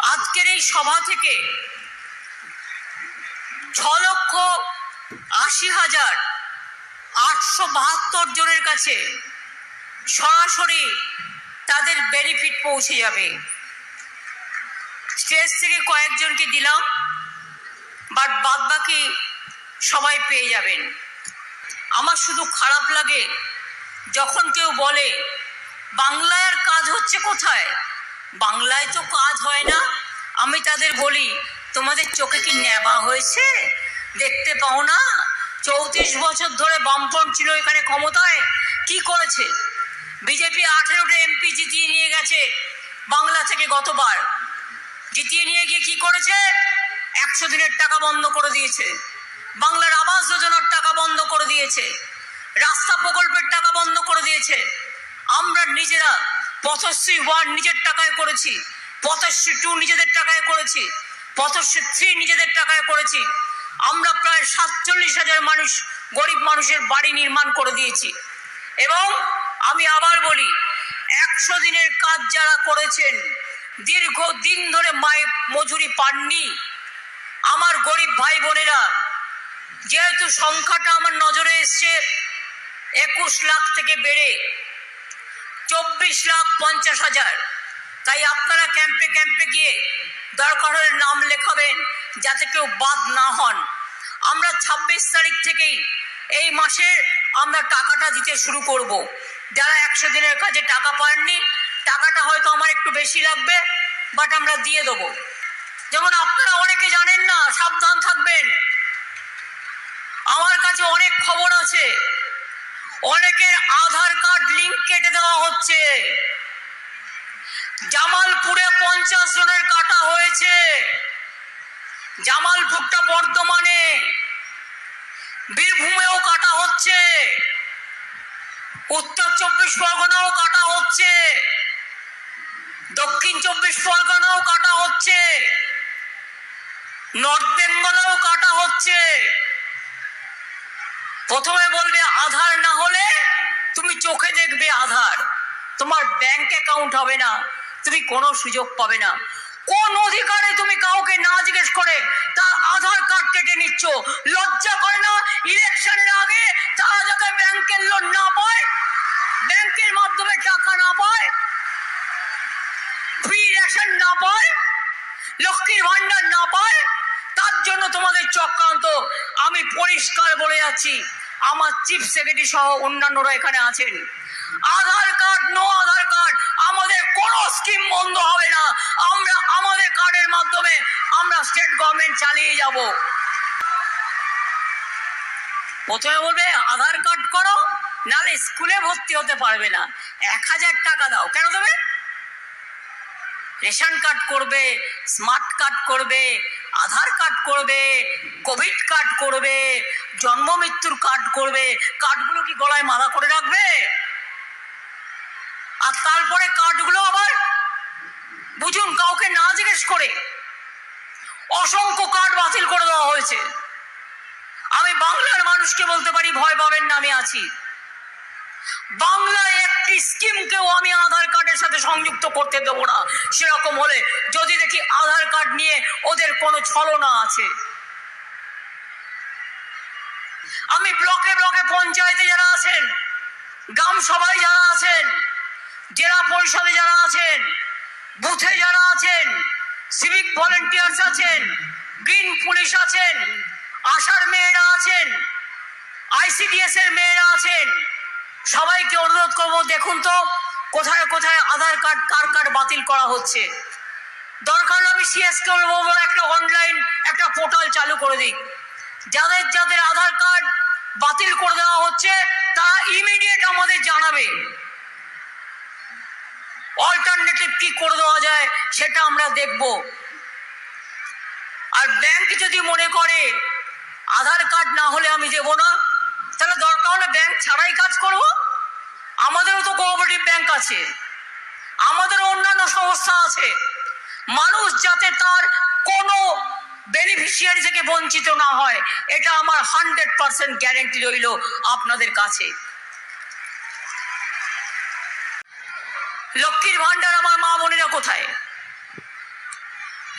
আজকের এই সভা থেকে ছ লক্ষ আশি হাজার আটশো বাহাত্তর জনের কাছে সরাসরি তাদের বেনিফিট পৌঁছে যাবে। স্টেজ থেকে কয়েকজনকে দিলাম বাট বাদ বাকি সবাই পেয়ে যাবেন। আমার শুধু খারাপ লাগে যখন কেউ বলে, বাংলায় আর কাজ হচ্ছে কোথায়? বাংলায় তো কাজ হয় না। আমি তাদের বলি, তোমাদের চোখে কি নেবা হয়েছে? দেখতে পাও না? চৌত্রিশ বছর ধরে বামফ্রন্ট ছিল এখানে ক্ষমতায়। কি করেছে? বিজেপি আঠেরোটা এমপি জিতিয়ে নিয়ে গেছে, বাংলা থেকে গতবার। জিতিয়ে নিয়ে গিয়ে কি করেছে? একশো দিনের টাকা বন্ধ করে দিয়েছে। বাংলার আবাস যোজনার টাকা বন্ধ করে দিয়েছে। রাস্তা প্রকল্পের টাকা বন্ধ করে দিয়েছে। আমরা নিজেরা পথশ্রী ওয়ান নিজের টাকায় করেছি। পথশ্রী টু নিজেদের টাকায় করেছি। পথশ্রী থ্রি নিজেদের টাকায় করেছি। আমরা প্রায় সাতচল্লিশ হাজার মানুষ, গরিব মানুষের বাড়ি নির্মাণ করে দিয়েছি। এবং আমি আবার বলি, একশো দিনের কাজ যারা করেছেন, দীর্ঘ দিন ধরে মায়ের মজুরি পাননি। আমার গরিব ভাই বোনেরা, যেহেতু সংখ্যাটা আমার নজরে এসছে, একুশ লাখ থেকে বেড়ে চব্বিশ লাখ পঞ্চাশ হাজার। তাই আপনারা ক্যাম্পে ক্যাম্পে গিয়ে দরকার নাম লেখাবেন, যাতে কেউ বাদ না হন। আমরা ছাব্বিশ তারিখ থেকেই এই মাসের আমরা টাকাটা দিতে শুরু করব। যারা একশো দিনের কাজে টাকা পাননি, টাকাটা হয়তো আমার একটু বেশি লাগবে বাট আমরা দিয়ে দেবো। যেমন আপনারা অনেকে জানেন না, সাবধান থাকবেন। আমার কাছে অনেক খবর আছে। অনেকের আধার কার্ড লিঙ্ক কেটে দেওয়া হচ্ছে। জামালপুরে পঞ্চাশ জনের কাটা হয়েছে। জামালপুরটা বর্তমানে বীরভূমেও কাটা হচ্ছে। উত্তর চব্বিশ পরগনাও কাটা হচ্ছে। দক্ষিণ চব্বিশ পরগনাও কাটা হচ্ছে। নর্থ বেঙ্গলেও কাটা হচ্ছে। প্রথমে বলবে আধার না হলে তুমি চোখে দেখবে আধার। তোমার ব্যাংক অ্যাকাউন্ট হবে না, তুমি কোনো সুযোগ পাবে না। কোন অধিকারে তুমি কাউকে না জিজ্ঞেস করে তার আধার কার্ড কেটে নিচ্ছ? লজ্জা করে না? ইলেকশনের আগে তারা যাতে ব্যাংকের লোন না পায় ব্যাংকের মাধ্যমে টাকা না পায় ফ্রি রেশন না পায়, লক্ষ্মীর ভান্ডার না পায় জন্য তোমাদের চক্রান্ত? আমি পরিষ্কার বলে যাচ্ছি, আমার চিফ সেক্রেটারি সহ অন্যান্যরা এখানে আছেন। Aadhaar card, no Aadhaar card, আমাদের কোন স্কিম বন্ধ হবে না। আমরা আমাদের কার্ডের মাধ্যমে আমরা স্টেট গভর্নমেন্ট চালিয়ে যাব। প্রথমে বলবে, আধার কার্ড করো নালে স্কুলে ভর্তি হতে পারবে না। এক হাজার টাকা দাও। কেন দেবে? রেশন কার্ড করবে, স্মার্ট কার্ড করবে আধার কার্ড করবে কোভিড কার্ড করবে, জন্ম মৃত্যুর কার্ড করবে, কার্ডগুলো কি গলায় মালা করে রাখবে? আর তারপরে কার্ডগুলো আবার বুঝুন, কাউকে না জিজ্ঞেস করে অসংখ্য কার্ড বাতিল করে দেওয়া হয়েছে। আমি বাংলার মানুষকে বলতে পারি, ভয় পাবেন না, আমি আছি। বাংলায় একটি স্কিমকেও আমি আধার কার্ডের সাথে সংযুক্ত করতে দেবো না। সেরকম হলে যদি দেখি আধার কার্ড নিয়ে ওদের কোনো ছলনা আছে। আমি ব্লকে ব্লকে পঞ্চায়েতে যারা আছেন, গ্রাম সভায় যারা আছেন, জেলা পরিষদে যারা আছেন, বুথে যারা আছেন সিভিক ভলেন্টিয়ার্স আছেন গ্রিন পুলিশ আছেন আশার মেয়েরা আছেন আইসিডিএস এর মেয়েরা আছেন সবাইকে অনুরোধ করব, দেখুন তো কোথায় কোথায় আধার কার্ড, কার কার্ড বাতিল করা হচ্ছে। দরকার আমি সিএস কে বলব, একটা অনলাইন একটা পোর্টাল চালু করে দিই। যাদের যাদের আধার কার্ড বাতিল করে দেওয়া হচ্ছে, তারা ইমিডিয়েট আমাদের জানাবে। অল্টারনেটিভ কি করে দেওয়া যায়, সেটা আমরা দেখব। আর ব্যাংক যদি মনে করে আধার কার্ড না হলে আমি দেবো না, তাহলে দরকার হলে ব্যাংক ছাড়াই কাজ করব। কোঅপারেটিভ ব্যাংক আছে আমাদেরও অন্যান্য সংস্থা আছে, মানুষ যাতে তার কোনো বেনিফিশিয়ারি থেকে বঞ্চিত না হয়, এটা আমার হান্ড্রেড পার্সেন্ট গ্যারেন্টি রইল আপনাদের কাছে। লক্ষ্মীর ভান্ডার আমার মা বোনেরা কোথায়?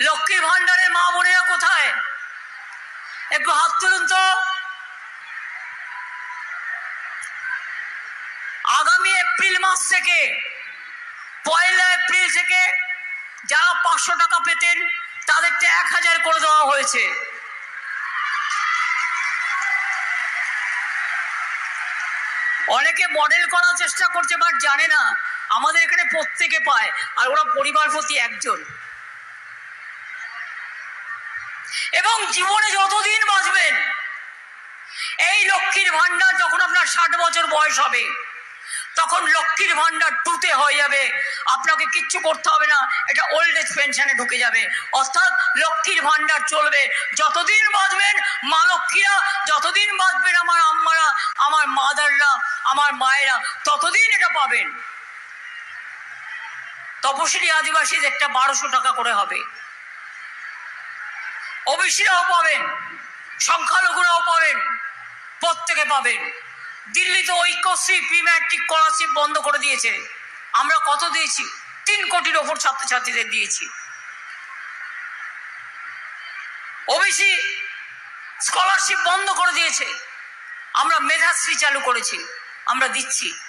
লক্ষ্মীর ভাণ্ডারের মা বোনেরা কোথায়? একটু হাত তুলুন তো। এপ্রিল মাস থেকে, পয়লা এপ্রিল থেকে যারা পাঁচশো টাকা পেতেন তাদেরটা এক হাজার করে দেওয়া হয়েছে। অনেকে মডেল করার চেষ্টা করছে বাট জানে না, আমাদের এখানে প্রত্যেকে পায়, আর ওরা পরিবার প্রতি একজন। এবং জীবনে যতদিন বাঁচবেন, এই লক্ষ্মীর ভান্ডার যখন আপনার ষাট বছর বয়স হবে তখন লক্ষ্মীর ভান্ডার টুতে হয়ে যাবে। আপনাকে কিচ্ছু করতে হবে না। এটা ওল্ড এজ পেনশনে ঢুকে যাবে। অর্থাৎ লক্ষ্মীর ভান্ডার চলবে। যতদিন বাঁচবেন মা লক্ষ্মীরা, যতদিন বাঁচবেন আমার আম্মারা, আমার মাদাররা, আমার মায়েরা, ততদিন এটা পাবেন। তপশিলি একটা বারোশো টাকা করে হবে। ওবিসিরাও পাবেন। সংখ্যালঘুরাও পাবেন। প্রত্যেকে পাবেন। দিল্লিতে ঐক্যশ্রী প্রি ম্যাট্রিক স্কলারশিপ বন্ধ করে দিয়েছে। আমরা কত দিয়েছি? তিন কোটির ওপর ছাত্রছাত্রীদের দিয়েছি। ওবিসি স্কলারশিপ বন্ধ করে দিয়েছে। আমরা মেধাশ্রী চালু করেছি। আমরা দিচ্ছি।